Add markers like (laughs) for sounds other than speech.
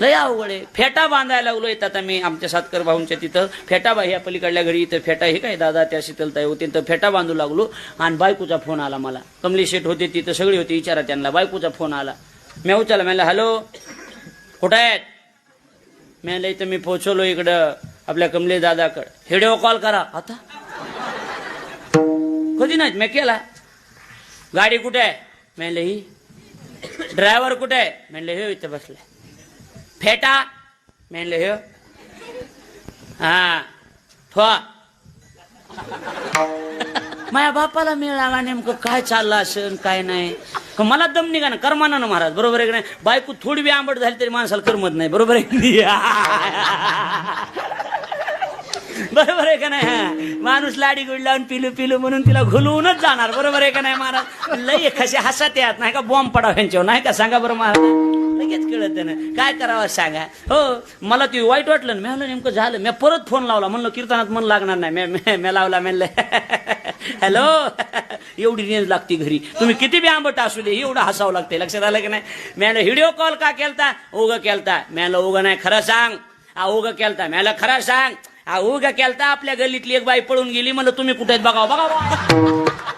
लय अवघड आहे. फेटा बांधायला लागलो इथं मी आमच्या सातकर भाऊंच्या तिथं. फेटा बाई या पलीकडल्या घरी इथं फेटा हे काय दादा त्या शीतलताई होते. तर फेटा बांधू लागलो. आणि बायकोचा फोन आला मला. कमली शेठ होते तिथं. सगळी होती. विचारा त्यांना. बायकोचा फोन आला. मी उचला म्हणलं हॅलो कुठं आहेत? मी म्हणलं इथं मी पोहोचवलो इकडं. आपल्या कमले दादाकडं. व्हिडिओ कॉल करा. आता? कधी नाहीत. मी केला. गाडी कुठे आहे? म्हणलं ही ड्रायव्हर कुठे आहे? म्हणलं हे इथं बसलाय. फेटा म्हणले हो। हा ठवा माझ्या बापाला मिळाला नेमकं काय चाललं असेल काय नाही? मला दम निघा ना करमाना ना महाराज बरोबर आहे की नाही? बायको थोडी बी आंबट झाली तरी माणसाला करमत नाही बरोबर आहे (laughs) बरोबर आहे का नाही? हा. माणूस लाडी गुड लावून पिलू पिलू म्हणून तिला घुलवूनच जाणार. बरोबर आहे का नाही महाराज? लय कसे हसत यात नाही का? बॉम्ब पडाव यांच्यावर नाही का? सांगा बरं महाराज. लगेच कळत ना काय करावं सांगा? हो मला ती वाईट वाटलं ना. मी म्हणलं नेमकं झालं. मी परत फोन लावला. म्हणलं कीर्तनात मन लागणार नाही. मी- लावला म्हणलं. हॅलो? एवढी रेंज लागते घरी. तुम्ही किती बी आंबट असू दे एवढं हसावं लागते लक्षात आलं की नाही? मी व्हिडिओ कॉल का केलता? ओग केलता. मी उग नाही खरं सांग. आ ओग केलता. मी खरं सांग. हा उगा केलता आपल्या गल्लीतली एक बाई पळून गेली म्हणलं तुम्ही कुठे आहेत? बघा बघा